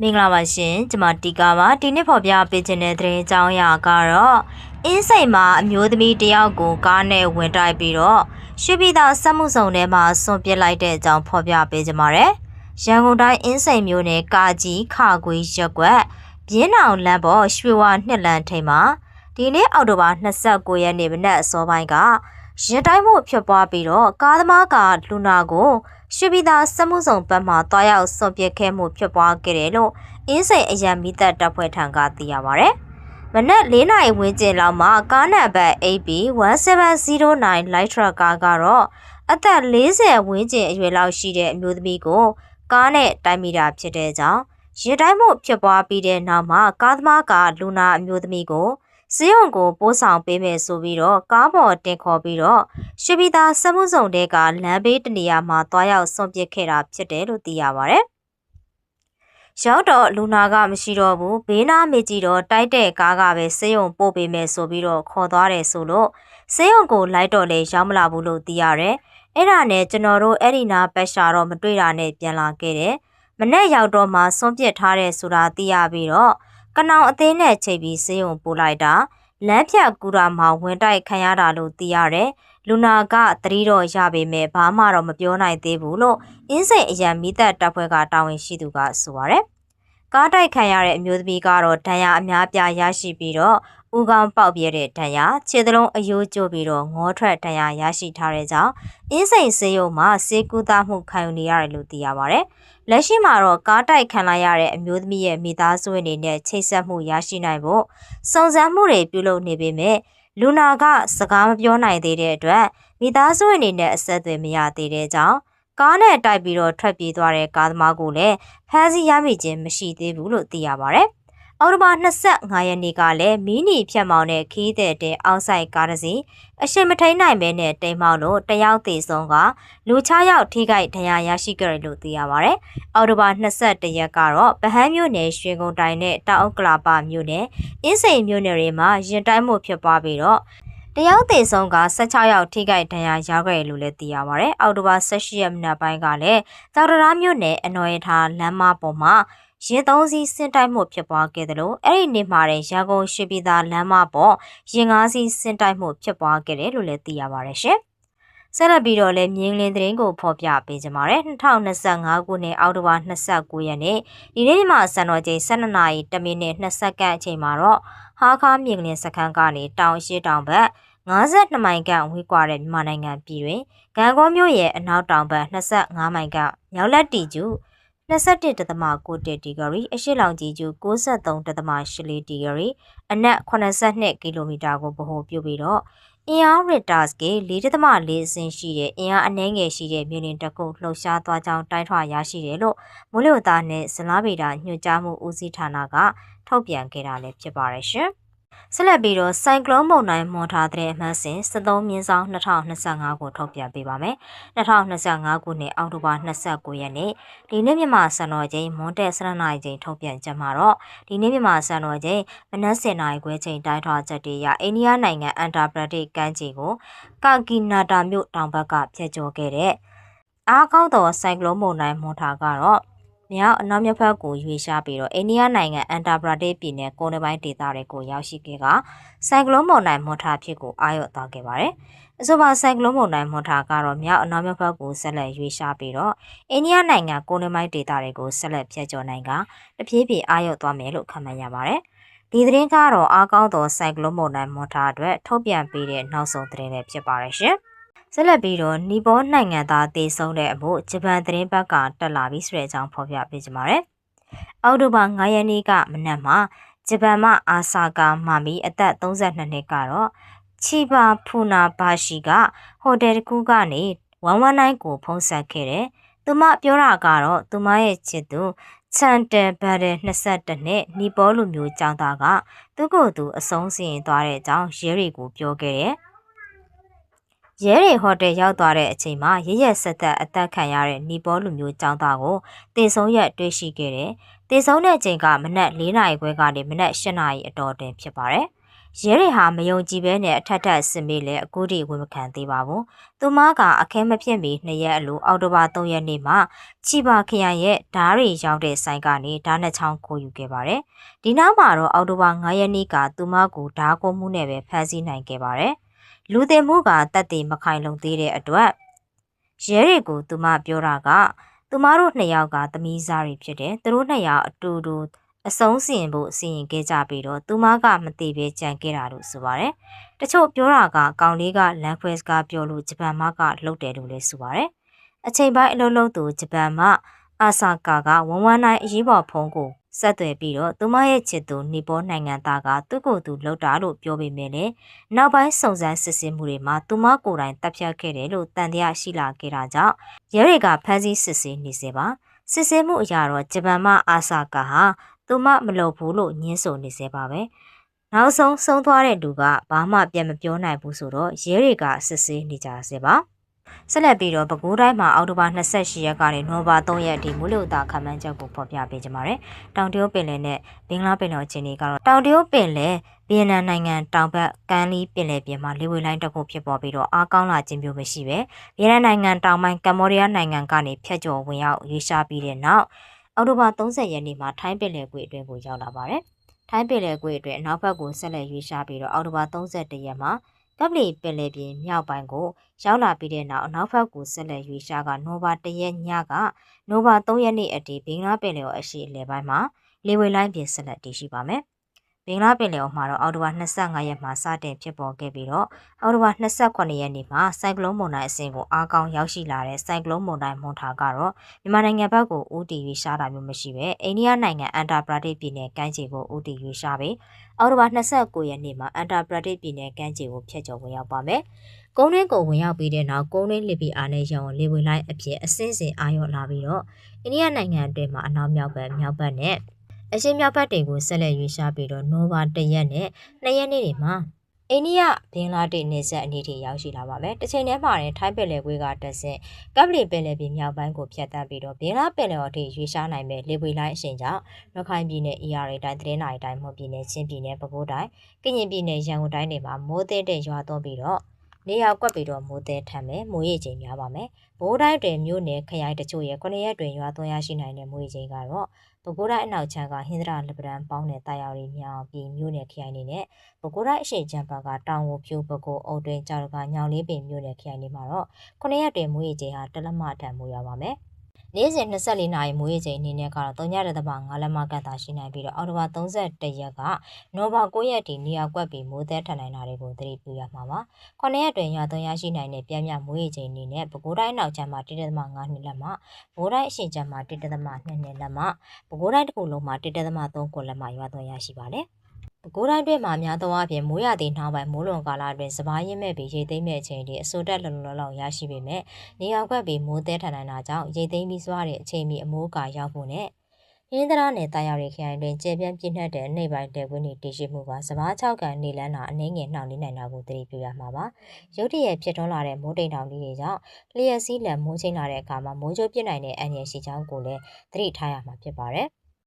မင်္ဂလာပါရှင်ကျွန်မတီကာပါဒီနေ့ဖော်ပြပေးခြင်းတဲ့သတင်းအကြောင်းအရာကတော့အင်းစိန်မှာအမျိုးသမီးတယောက်ကိုကားနဲ့ဝင်တိုက်ပြီးတော့ရွှေပြည်သာစက်မှုဆောင်ထဲမှာဆွန့်ပစ်လိုက်တဲ့အကြောင်းဖော်ပြပေးကြပါရယ်ရန်ကုန်တိုင်းအင်းစိန်မြို့နယ်ကာကြီးခါခွေရက်ကွက်ပြင်းအောင်လမ်းပေါ်ရွှေဝါနှစ်လမ်းထိပ်မှာဒီနေ့အောက်တိုဘာ29ရက်နေ့မနက်အစောပိုင်းက ရင်တိုင်းမှုဖြစ်ပွားပြီးတော့ကားသမားကလူနာကိုရွှေပြည်သာစက်မှုဆောင်ဘက်မှတွားရောက်ဆွန့်ပစ်ခဲ့မှုဖြစ်ပွားခဲ့တယ်လို့အင်းစိန်အရန်မီသက်တပ်ဖွဲ့ထံကသိရပါဗျ။မနက်၄နာရီဝန်းကျင်လောက်မှာကားနံပါတ် AB 1709 light truck ကားကတော့အသက်40ဝန်းကျင်အရွယ်လောက်ရှိတဲ့အမျိုးသမီးကိုကားနဲ့တိုက်မိတာဖြစ်တဲ့ကြောင်းရင်တိုင်းမှုဖြစ်ပွားပြီးတဲ့နောက်မှာကားသမားကလူနာအမျိုးသမီးကို စေယုံကိုပိုးဆောင်ပေးမယ်ဆိုပြီးတော့ကားပေါ်တင်ခေါ်ပြီးတော့ရွှေပြည်သာစက်မှုစုံတဲကလမ်းဘေးတနေရာမှာတွားရောက်ဆွန့်ပစ်ခဲ့တာဖြစ်တယ်လို့သိရပါဗျ။ရောက်တော့လူနာကမရှိတော့ဘူးဘေးနားမေကြီးတော့တိုက်တဲ့ကားကပဲစေယုံပို့ပေးမယ်ဆိုပြီးတော့ခေါ်သွားတယ်ဆိုလို့စေယုံကိုလိုက်တော့လေရောက်မလာဘူးလို့သိရတယ်။အဲ့ဒါနဲ့ကျွန်တော်တို့အဲ့ဒီနာပတ်ရှာတော့မတွေ့တာနဲ့ပြန်လာခဲ့တယ်။မနေ့ရောက်တော့မှဆွန့်ပစ်ထားတယ်ဆိုတာသိရပြီးတော့ ကနောင်အသေးနဲ့ချိန်ပြီးစေယုံပို့လိုက်တာလမ်းဖြတ်ကူတာမှာဝင်တိုက်ခံရတာလို့သိရတယ်။လူနာကသတိတော့ရပေမဲ့ဘာမှတော့မပြောနိုင်သေးဘူးလို့အင်းစိန်အရန်မိသက်တပ်ဖွဲ့ကတာဝန်ရှိသူကဆိုပါရယ်။ကားတိုက်ခံရတဲ့အမျိုးသမီးကတော့ဒဏ်ရာအများပြားရရှိပြီးတော့ ဦးခေါင်းပေါက်ပြဲတဲ့ဒဏ်ရာခြေသလုံးအယိုးကျိုးပြီးတော့ငေါထွက်ဒဏ်ရာရရှိထားတဲ့ကြောင့်အင်းစိန်စေယုံမှာစေကူတာမှုခံယူနေရတယ်လို့သိရပါဗျ။လက်ရှိမှာတော့ကားတိုက်ခံလိုက်ရတဲ့အမျိုးသမီးရဲ့မိသားစုအနေနဲ့ချိတ်ဆက်မှုရရှိနိုင်ဖို့စုံစမ်းမှုတွေပြုလုပ်နေပေမဲ့လူနာကစကားမပြောနိုင်သေးတဲ့အတွက်မိသားစုအနေနဲ့အဆက်အသွယ်မရသေးတဲ့ကြောင့်ကားနဲ့တိုက်ပြီးတော့ထွက်ပြေးသွားတဲ့ကားသမားကိုလည်းဖမ်းဆီးရမိခြင်းမရှိသေးဘူးလို့သိရပါဗျ။ အော်တိုဘာ25ရက်နေ့ကလည်းမီနီဖြတ်မောင်းတဲ့ခီးတဲ့တဲ့အောက်ဆိုင်ကားတစ်စီးအရှိမထိန်နိုင်ပဲနဲ့တိမ်မောင်းလို့တယောက်သေးဆုံးကလူ6ယောက်ထိခိုက်ဒဏ်ရာရရှိကြတယ်လို့သိရပါဗျ။အော်တိုဘာ22ရက်ကတော့ဗဟန်းမြို့နယ်ရွှေကုန်းတိုင်းနဲ့တောင်ဥက္ကလာပမြို့နယ်အင်းစိန်မြို့နယ်တွေမှာရင်တိုင်းမှုဖြစ်ပွားပြီးတော့တယောက်သေးဆုံးက16ယောက်ထိခိုက်ဒဏ်ရာရခဲ့တယ်လို့လည်းသိရပါဗျ။အော်တိုဘာ18ရက်နေ့ပိုင်းကလည်းတောင်တရာမြို့နယ်အနော်ရထားလမ်းမပေါ်မှာ ရင်သုံးစီးဆင့်တိုက်မှုဖြစ်ပွားခဲ့တယ်လို့အဲ့ဒီနေ့မှာရန်ကုန်ရှိပြည်သာလမ်းမပေါ်ရင်ငါးစီးဆင့်တိုက်မှုဖြစ်ပွားခဲ့တယ်လို့လည်းသိရပါတယ်ရှင်။ဆက်လက်ပြီးတော့လည်းမြင်းလင်းသတင်းကိုဖော်ပြပေးကြပါမယ်2025ခုနှစ်အောက်တိုဘာ29ရက်နေ့ဒီနေ့မှစံတော်ချိန်12နာရီ10မိနစ်20စက္ကန့်အချိန်မှာတော့ဟာခါမြင်းလင်းစခန်းကနေတောင်ရှိတောင်ဘက်52မိုင်ကဝေးကွာတဲ့မြန်မာနိုင်ငံပြည်တွင်ဂံကောမြို့ရဲ့အနောက်တောင်ဘက်25မိုင်ကမြောက်လက်တီကျူ 21.6ဒီဂရီအရှိလောင်ကြီးကျူ63.84ဒီဂရီအနက်82ကီလိုမီတာကိုဗဟိုပြုပြီးတော့အင်အားရစ်တာစကေ4.4အဆင့်ရှိတဲ့အင်အားအနည်းငယ်ရှိတဲ့မြေလင်တစ်ခုလှုပ်ရှားသွားကြောင်းတိုင်းထွာရရှိတယ်လို့မိုးလေဝသနဲ့ဇလားဗေဒညွှန်ကြားမှုဦးစီးဌာနကထုတ်ပြန်ခဲ့တာလည်းဖြစ်ပါတယ်ရှင်။ ဆက်လက်ပြီးတော့ဆိုင်ကလုန်းမုန်တိုင်းမွန်ထားတဲ့အမှတ်စဉ်73မြင်းဆောင်2025ကိုထုတ်ပြန်ပေးပါမယ်။2025ခုနှစ်အောက်တိုဘာ29ရက်နေ့ဒီနေ့မြန်မာစံတော်ချိန်မွန်တက်7နာရီချိန်ထုတ်ပြန်ကြမှာတော့ဒီနေ့မြန်မာစံတော်ချိန်မနက်7နာရီခွဲချိန်တိုင်းထွာချက်တည်းရအိန္ဒိယနိုင်ငံအန်တာပရတိတ်ကမ်းခြေကိုကာကီနာတာမြို့တောင်ဘက်ကဖျက်ကျော်ခဲ့တဲ့အားကောင်းသောဆိုင်ကလုန်းမုန်တိုင်းမွန်ထားကတော့ မြောက်အနောက်မြောက်ဘက်ကိုရွေ့ရှားပြီးတော့အိန္ဒိယနိုင်ငံအန်တာပရာဒေ့ပြည်နယ်ကုန်းပိုင်းဒေသတွေကိုရောက်ရှိခဲ့ကဆိုင်ကလုန်းမုန်တိုင်းမွန်ထာဖြစ်ကိုအာရုံသွားခဲ့ပါတယ်။အဆိုပါဆိုင်ကလုန်းမုန်တိုင်းမွန်ထာကတော့မြောက်အနောက်မြောက်ဘက်ကိုဆက်လက်ရွေ့ရှားပြီးတော့အိန္ဒိယနိုင်ငံကုန်းပိုင်းဒေသတွေကိုဆက်လက်ဖျက်ကျော်နိုင်ကတဖြည်းဖြည်းအာရုံသွားမယ်လို့ခန့်မှန်းရပါတယ်။ဒီသတင်းကတော့အားကောင်းသောဆိုင်ကလုန်းမုန်တိုင်းမွန်ထာအတွက်ထုတ်ပြန်ပေးတဲ့နောက်ဆုံးသတင်းပဲဖြစ်ပါတယ်ရှင်။ ဆက်လက်ပြီးတော့နီပေါနိုင်ငံသားတည်ဆုံးတဲ့အမှုဂျပန်သတင်းဘက်ကတက်လာပြီးဆိုတဲ့အကြောင်းဖော်ပြပေးကြပါမယ်။အောက်တိုဘာ9ရက်နေ့ကမနက်မှာဂျပန်မှအာဆာကာမာမီအသက်32နှစ်ကတော့ချီဘာဖူနာဘာရှိကဟိုတယ်တစ်ခုကနေ119ကိုဖုံးဆက်ခဲ့တယ်။သူမပြောတာကတော့သူမရဲ့ချစ်သူချန်တယ်ဘတ်တဲ့22နှစ်နီပေါလူမျိုးចောင်းသားကသူ့ကိုယ်သူအဆုံးစီရင်သွားတဲ့အကြောင်းရဲတွေကိုပြောခဲ့တယ်။ ရဲတွေဟိုတယ်ရောက်သွားတဲ့အချိန်မှာရရက်ဆက်သက်အသက်ခံရတဲ့နီပေါလူမျိုးចောင်းသားကိုတေဆုံးရက်တွေ့ရှိခဲ့တယ်။တေဆုံးတဲ့အချိန်ကမနက်၄နာရီခွဲကနေမနက်၈နာရီအတော်တွင်ဖြစ်ပါတယ်။ရဲတွေဟာမယုံကြည်ပဲနဲ့အထက်ထက်ဆင်မေးလဲအခုထိဝန်မခံသေးပါဘူး။သူမကအခဲမဖြစ်မီနှစ်ရက်အလိုအောက်တိုဘာ3ရက်နေ့မှာချီပါခရိုင်ရဲ့ဓားရီရောက်တဲ့ဆိုင်ကနေဓားနှစ်ချောင်းခိုးယူခဲ့ပါတယ်။ဒီနောက်မှာတော့အောက်တိုဘာ9ရက်နေ့ကသူမကိုဓားကိုမှုနဲ့ပဲဖမ်းဆီးနိုင်ခဲ့ပါတယ်။ လူတင်မှုကတက်တည်မခိုင်လုံသေးတဲ့အတွက်ရဲတွေကိုသူမပြောတာကသူမတို့နှစ်ယောက်ကသမီးစားတွေဖြစ်တယ်။သူတို့နှစ်ယောက်အတူတူအဆုံးစီရင်ဖို့စီရင်ခဲ့ကြပြီးတော့သူမကမသိပဲကြံခဲ့တာလို့ဆိုပါတယ်။တချို့ပြောတာကကောင်လေးကလန်ခွဲစကားပြောလို့ဂျပန်မကလှုပ်တယ်လို့လည်းဆိုပါတယ်။အချိန်ပိုင်းအလုံးလုံးသူဂျပန်မအာဆာကာကဝန်ဝန်နိုင်အရေးပေါ်ဖုန်းကို ဆက်သွယ်ပြီးတော့သူမရဲ့ချစ်သူနီပေါနိုင်ငံသားကသူ့ကိုယ်သူလှုပ်တာလို့ပြောပေမဲ့လည်းနောက်ပိုင်းစုံစမ်းစစ်ဆေးမှုတွေမှာသူမကိုယ်တိုင်တပ်ဖြတ်ခဲ့တယ်လို့တန်တရားရှိလာခဲ့တာကြောင့်ရဲတွေကဖမ်းဆီးစစ်ဆေးနေစေပါစစ်ဆေးမှုအရတော့ဂျပန်မအာဆာကာဟာသူမမလုပ်ဘူးလို့ညင်းဆိုနေစေပါပဲနောက်ဆုံးဆုံးသွားတဲ့လူကဘာမှပြန်မပြောနိုင်ဘူးဆိုတော့ရဲတွေကစစ်ဆေးနေကြစေပါ ဆက်လက်ပြီးတော့ပဲခူးတိုင်းမှာအောက်တိုဘာ28ရက်ကနေနိုဘာ3ရက်အထိမူလတာခမ်းမ်းချက်ကိုဖော်ပြပေးကြပါမယ်။တောင်တရုတ်ပင်လယ်နဲ့ဘင်္ဂလားပင်လယ်အခြေအနေကတော့တောင်တရုတ်ပင်လယ်ဗီယက်နမ်နိုင်ငံတောင်ဘက်ကမ်းလီပင်လယ်ပြင်မှာလေဝေလိုင်းတစ်ခုဖြစ်ပေါ်ပြီးတော့အားကောင်းလာခြင်းမျိုးမရှိပဲဗီယက်နမ်နိုင်ငံတောင်ပိုင်းကမ္ဘောဒီးယားနိုင်ငံကနေဖျက်ကျော်ဝင်ရောက်ရွေးရှားပြီးတဲ့နောက်အောက်တိုဘာ30ရက်နေ့မှာထိုင်းပင်လယ်ကွေ့အတွင်းကိုရောက်လာပါတယ်။ထိုင်းပင်လယ်ကွေ့အတွင်းအနောက်ဘက်ကိုဆက်လက်ရွေးရှားပြီးတော့အောက်တိုဘာ31ရက်မှာ ကပလီပင်လယ်ပြင်မြောက်ပိုင်းကိုရောက်လာပြီးတဲ့နောက်အနောက်ဘက်ကိုဆက်လက်ရွေးရှားကနိုဘာ1ရက်ညကနိုဘာ3ရက်နေ့အထိဘင်္ဂလားပင်လယ်ော်အရှိအလယ်ပိုင်းမှာလေဝေလိုင်းပြင်ဆက်လက်တည်ရှိပါမယ်။ ဘင်္ဂလားပင်လယ်အော်မှာတော့အောက်တိုဘာ25ရက်မှာစတင်ဖြစ်ပေါ်ခဲ့ပြီးတော့အောက်တိုဘာ28ရက်နေ့မှာဆိုင်ကလုန်းမုန်တိုင်းအဆင့်ကိုအားကောင်းရောက်ရှိလာတဲ့ဆိုင်ကလုန်းမုန်တိုင်းမွန်ထာကတော့မြန်မာနိုင်ငံဘက်ကိုဦးတည်ရွေးရှားတာမျိုးမရှိပဲအိန္ဒိယနိုင်ငံအန်တာပရာဒိတ်ပြည်နယ်ကမ်းခြေကိုဦးတည်ရွေးရှားပြီးအောက်တိုဘာ29ရက်နေ့မှာအန်တာပရာဒိတ်ပြည်နယ်ကမ်းခြေကိုဖျက်ချော်ဝင်ရောက်ပါမယ်။ကုန်းတွင်းကိုဝင်ရောက်ပြီးတဲ့နောက်ကုန်းတွင်းလီပီအာနဲ့ရောင်လေဝင်လိုက်အဖြစ်အစင်းစင်အာရုံလာပြီးတော့အိန္ဒိယနိုင်ငံအတွင်းမှာအနောက်မြောက်ဘက်မြောက်ဘက်နဲ့ အရှင်းမြောက်ဘက်တွေကိုဆက်လက်ရွေးရှားပြီးတော့နိုဘာ၁ရက်နဲ့၂ရက်နေ့တွေမှာအိန္ဒိယဘင်္ဂလားဒေ့ရှ်နေဆက်အနေထိရောက်ရှိလာပါမယ်။တစ်ချိန်တည်းမှာလည်းထိုင်းပင်လယ်ကွေးကတက်ဆင့်ကပ်ပလီပင်လယ်ပြင်မြောက်ပိုင်းကိုဖြတ်တန်းပြီးတော့ဘင်္ဂလားပင်လယ်အော်ထိရွေးရှားနိုင်မဲ့လေပွေလိုင်းအရှင်ကြောင့်ရခိုင်ပြည်နယ် ER တိုင်းသတင်းနိုင်တိုင်းမွန်ပြည်နယ်ချင်းပြည်နယ်ပဲခူးတိုင်းကရင်ပြည်နယ်ရန်ကုန်တိုင်းတွေမှာမိုးသေးတဲ့ရွာသွန်းပြီးတော့ နေရာကွက်ပြီးတော့မိုးသေးထမ်းမယ်မိုးရေချိန်များပါမယ်။ဘိုးတိုင်းတွင်မြို့နယ်ခရိုင်တချို့ရဲ့9ရက်တွင်ရွာသွန်းရရှိနိုင်တဲ့မိုးရေချိန်ကတော့ပဲခူးတိုင်းအနောက်ချမ်းကဟင်္ဒရာလက်ပံပေါင်းတဲ့တာယာရီမြောင်ပြည်မြို့နယ်ခရိုင်နေနဲ့ပဲခူးတိုင်းအရှိချမ်းဘက်ကတောင်ကိုဖြိုးပဲခူးအုတ်တွင်ကြောက်ကညောင်လေးပင်မြို့နယ်ခရိုင်နေမှာတော့9ရက်တွင်မိုးရေချိန်ဟာတလက်မထံမိုးရပါမယ်။ နေ့စဉ်24နာရီမိုးရေချိန်အနေနဲ့ကတော့3.5လက်မကန့်သာရှိနိုင်ပြီးတော့အော်တိုဘာ31ရက်ကနိုဘာ9ရက်ဒီနေရာကွက်ပြီးမိုးသည်ထန်နိုင်တာတွေကိုသတိပြုရမှာပါ။9ရက်တွင်ရွာသွန်းရရှိနိုင်တဲ့ပြင်းပြမိုးရေချိန်အနေနဲ့ပဲခူးတိုင်းနောက်ချမ်းမှာ1.5နှစ်လက်မဘိုးတိုင်းအရှင်ချမ်းမှာ1.2နှစ်လက်မပဲခူးတိုင်းတစ်ခုလုံးမှာ1.3ကိုလက်မရွာသွန်းရရှိပါတယ်။ ပဲခူးတိုင်းတွင်မှာများသောအားဖြင့်မိုးရသည့်နှောင်းပိုင်းမိုးလွန်ကာလတွင်စပားရင်းမဲ့ပြီးရိတ်သိမ်းမဲ့အချိန်တွေအဆိုတက်လုံလုံလောက်ရရှိပေမဲ့နေရာကွက်ပြီးမိုးသည်ထန်နိုင်တာကြောင့်ရိတ်သိမ်းပြီးစွာတဲ့အချိန်မီအမိုးကာရောက်ဖို့နဲ့ရင်းသရာနယ်တာယာရီခရိုင်တွင်ကျေပြန့်ပြင်းထက်တဲ့နှိပ်ပိုင်းတဲ့ဝင်းနေတည်ရှိမှုကစပား6ကန်နေလန်းတာအနှင်းငယ်နှောင့်နှင်းနိုင်တာကိုသတိပြုရမှာပါ။ရုတ်တရက်ဖြစ်ထွန်းလာတဲ့မိုးတိမ်တောင်တွေကြောင့်လျှက်စီးလန်မိုးချိန်လာတဲ့အခါမှာမိုးကြိုးပြစ်နိုင်တဲ့အန္တရာယ်ရှိကြောင်းကိုလည်းသတိထားရမှာဖြစ်ပါတယ်။